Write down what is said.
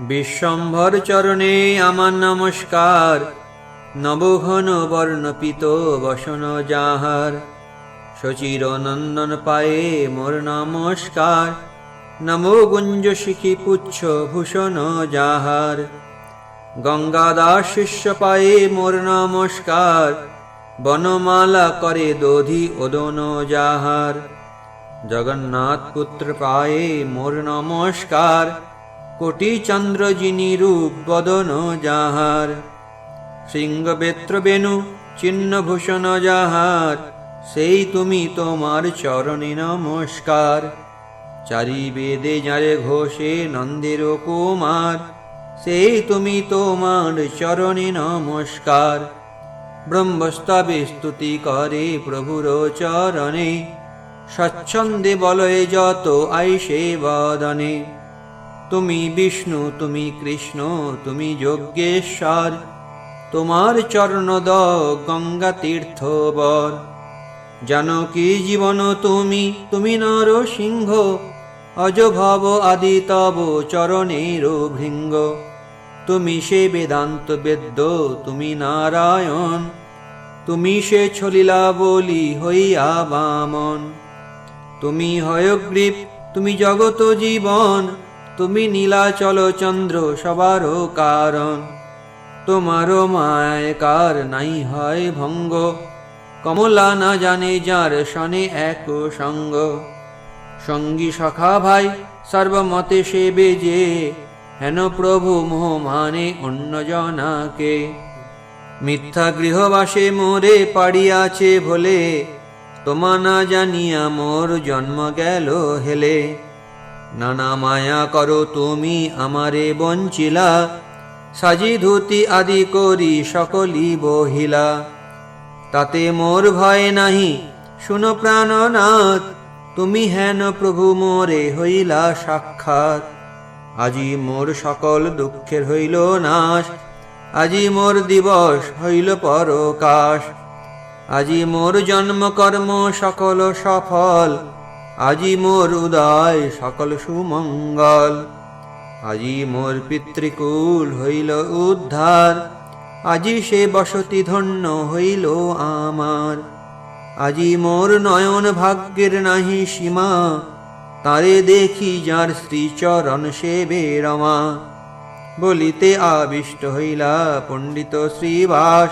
বিশ্বম্ভর চরণে আমার নমস্কার। নবঘন বর্ণপিত বসন যাহার। সচির নন্দন পায়ে মোর নমস্কার। নমো গুঞ্জ শিখি পুচ্ছ ভূষণ যাহার। গঙ্গাদাস শিষ্য পায়ে মোর নমস্কার। বনমালা করে দধি ওদন যাহার। জগন্নাথ পুত্র পায়ে মোর নমস্কার। কোটি চন্দ্র যিনি রূপ বদন যাহার সিংহ বেত্র বেনু চিহ্ন ভূষণ যাহার সেই তুমি তোমার চরণে নমস্কার। চারি বেদে যারে ঘোষে নন্দের কুমার, সেই তুমি তোমার চরণে নমস্কার। ব্রহ্মস্তবে স্তুতি করে প্রভুর চরণে, স্বচ্ছন্দে বলয়ে যত আইসে বদনে। তুমি বিষ্ণু, তুমি কৃষ্ণ, তুমি যজ্ঞেশ্বর তোমার চরণদ গঙ্গা তীর্থ বর জানকী জীবন তুমি তুমি নর সিংহ অজ ভব আদি তব চরণের ভৃঙ্গ। তুমি সে বেদান্ত বেদ্য, তুমি নারায়ণ। তুমি সে ছলিলা বলি হইয়া বামন। তুমি হয়গ্রীব, তুমি জগত জীবন। তুমি নীলাচল চন্দ্র সবারও কারণ। তোমারও মায় কার নাই হয় ভঙ্গ। কমলা না জানে যার শনে এক সঙ্গ। সঙ্গী সখা ভাই, সর্বমতে সে বেজে। হেন প্রভু মোহ মানে অন্য জনাকে। মিথ্যা গৃহবাসে মোরে পাড়িয়াছে ভোলে। তোমা না জানিয়া মোর জন্ম গেল হেলে। নানা মায়া করো তুমি আমারে বঞ্চিলা সাজি ধুতি আদি করি সকলি বহিলা। তাতে মোর ভয় নাহি, শুনো প্রাণনাথ, তুমি হেন প্রভু মোরে হইলা সাক্ষাৎ। আজি মোর সকল দুঃখের হইল নাশ, আজি মোর দিবস হইল পরকাশ। আজি মোর জন্ম কর্ম সকল সফল আজি মোর উদয় সকল সুমঙ্গল। আজি মোর পিতৃকুল হইল উদ্ধার। আজি সে বসতি ধন্য হইল আমার। আজি মোর নয়ন ভাগ্যের নাহি সীমা। তারে দেখি যার শ্রীচরণ সেবে রমা বলিতে আবিষ্ট হইলা পণ্ডিত শ্রীবাস।